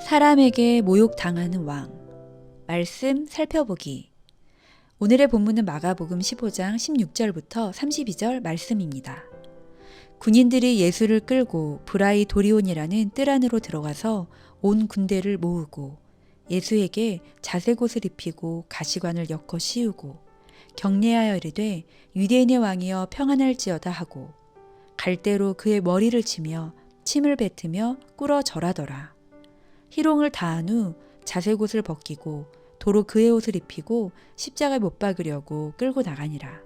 사람에게 모욕당하는 왕. 말씀 살펴보기. 오늘의 본문은 마가복음 15장 16절부터 32절 말씀입니다. 군인들이 예수를 끌고 브라이 도리온이라는 뜰 안으로 들어가서 온 군대를 모으고 예수에게 자색옷을 입히고 가시관을 엮어 씌우고 격려하여 이르되 유대인의 왕이여 평안할지어다 하고 갈대로 그의 머리를 치며 침을 뱉으며 꿇어 절하더라. 희롱을 다한 후 자색 옷을 벗기고 도로 그의 옷을 입히고 십자가에 못 박으려고 끌고 나가니라.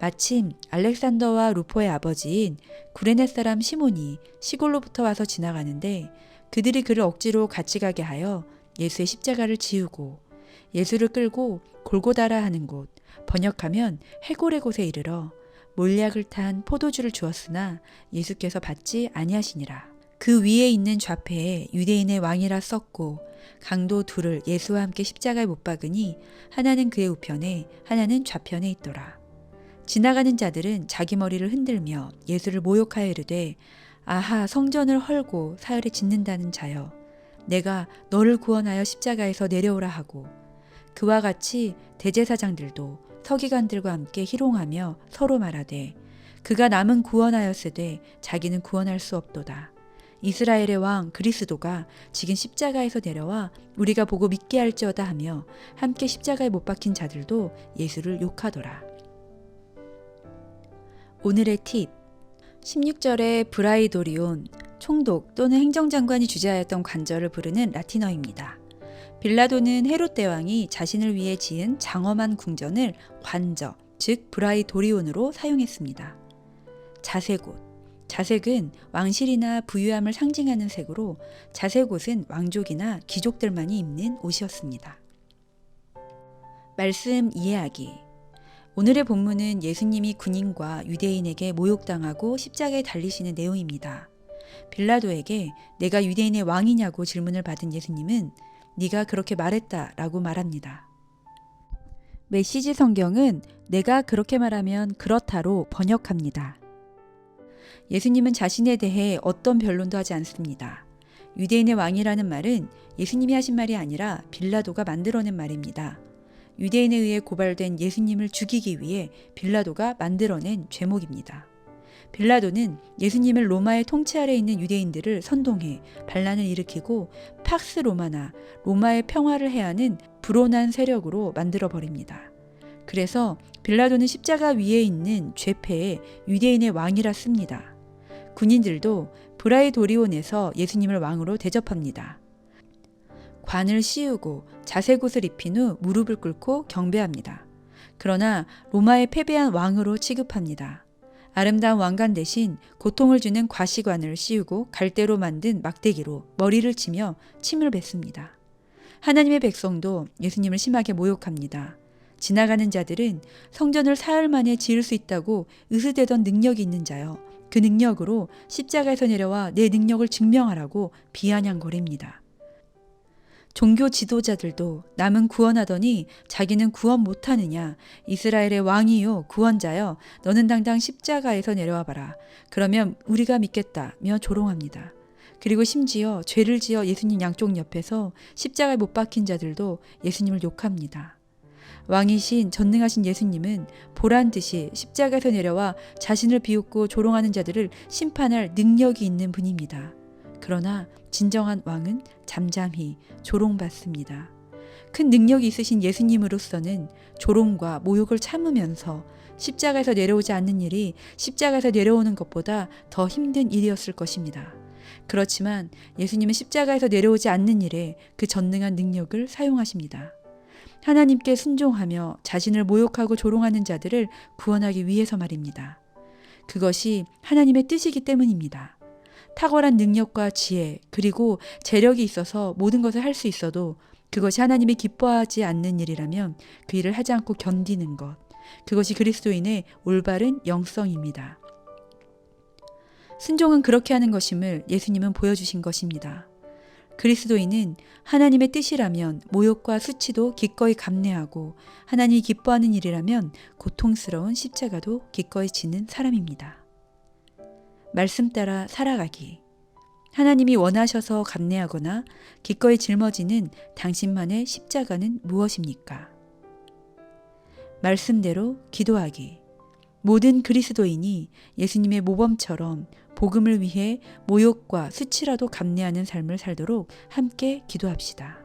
마침 알렉산더와 루포의 아버지인 구레네 사람 시몬이 시골로부터 와서 지나가는데 그들이 그를 억지로 같이 가게 하여 예수의 십자가를 지우고 예수를 끌고 골고다라 하는 곳 번역하면 해골의 곳에 이르러 몰약을 탄 포도주를 주었으나 예수께서 받지 아니하시니라. 그 위에 있는 좌패에 유대인의 왕이라 썼고 강도 둘을 예수와 함께 십자가에 못 박으니 하나는 그의 우편에 하나는 좌편에 있더라. 지나가는 자들은 자기 머리를 흔들며 예수를 모욕하여 이르되 아하 성전을 헐고 사흘에 짓는다는 자여 내가 너를 구원하여 십자가에서 내려오라 하고 그와 같이 대제사장들도 서기관들과 함께 희롱하며 서로 말하되 그가 남은 구원하였으되 자기는 구원할 수 없도다. 이스라엘의 왕 그리스도가 지금 십자가에서 내려와 우리가 보고 믿게 할지어다 하며 함께 십자가에 못 박힌 자들도 예수를 욕하더라. 오늘의 팁 16절의 브라이도리온 총독 또는 행정장관이 주재하였던 관절을 부르는 라틴어입니다. 빌라도는 헤롯 대왕이 자신을 위해 지은 장엄한 궁전을 관저, 즉 브라이도리온으로 사용했습니다. 자색옷 자색은 왕실이나 부유함을 상징하는 색으로 자색 옷은 왕족이나 귀족들만이 입는 옷이었습니다. 말씀 이해하기 오늘의 본문은 예수님이 군인과 유대인에게 모욕당하고 십자가에 달리시는 내용입니다. 빌라도에게 내가 유대인의 왕이냐고 질문을 받은 예수님은 네가 그렇게 말했다라고 말합니다. 메시지 성경은 내가 그렇게 말하면 그렇다로 번역합니다. 예수님은 자신에 대해 어떤 변론도 하지 않습니다. 유대인의 왕이라는 말은 예수님이 하신 말이 아니라 빌라도가 만들어낸 말입니다. 유대인에 의해 고발된 예수님을 죽이기 위해 빌라도가 만들어낸 죄목입니다. 빌라도는 예수님을 로마의 통치 아래 있는 유대인들을 선동해 반란을 일으키고 팍스 로마나 로마의 평화를 해하는 불온한 세력으로 만들어 버립니다. 그래서 빌라도는 십자가 위에 있는 죄패에 유대인의 왕이라 씁니다. 군인들도 브라이도리온에서 예수님을 왕으로 대접합니다. 관을 씌우고 자색 옷을 입힌 후 무릎을 꿇고 경배합니다. 그러나 로마의 패배한 왕으로 취급합니다. 아름다운 왕관 대신 고통을 주는 과시관을 씌우고 갈대로 만든 막대기로 머리를 치며 침을 뱉습니다. 하나님의 백성도 예수님을 심하게 모욕합니다. 지나가는 자들은 성전을 사흘 만에 지을 수 있다고 으스대던 능력이 있는 자여 그 능력으로 십자가에서 내려와 내 능력을 증명하라고 비아냥거립니다. 종교 지도자들도 남은 구원하더니 자기는 구원 못하느냐 이스라엘의 왕이요 구원자여 너는 당당 십자가에서 내려와 봐라 그러면 우리가 믿겠다며 조롱합니다. 그리고 심지어 죄를 지어 예수님 양쪽 옆에서 십자가에 못 박힌 자들도 예수님을 욕합니다. 왕이신 전능하신 예수님은 보란 듯이 십자가에서 내려와 자신을 비웃고 조롱하는 자들을 심판할 능력이 있는 분입니다. 그러나 진정한 왕은 잠잠히 조롱받습니다. 큰 능력이 있으신 예수님으로서는 조롱과 모욕을 참으면서 십자가에서 내려오지 않는 일이 십자가에서 내려오는 것보다 더 힘든 일이었을 것입니다. 그렇지만 예수님은 십자가에서 내려오지 않는 일에 그 전능한 능력을 사용하십니다. 하나님께 순종하며 자신을 모욕하고 조롱하는 자들을 구원하기 위해서 말입니다. 그것이 하나님의 뜻이기 때문입니다. 탁월한 능력과 지혜, 그리고 재력이 있어서 모든 것을 할 수 있어도 그것이 하나님이 기뻐하지 않는 일이라면 그 일을 하지 않고 견디는 것. 그것이 그리스도인의 올바른 영성입니다. 순종은 그렇게 하는 것임을 예수님은 보여주신 것입니다. 그리스도인은 하나님의 뜻이라면 모욕과 수치도 기꺼이 감내하고 하나님이 기뻐하는 일이라면 고통스러운 십자가도 기꺼이 지는 사람입니다. 말씀 따라 살아가기. 하나님이 원하셔서 감내하거나 기꺼이 짊어지는 당신만의 십자가는 무엇입니까? 말씀대로 기도하기. 모든 그리스도인이 예수님의 모범처럼 복음을 위해 모욕과 수치라도 감내하는 삶을 살도록 함께 기도합시다.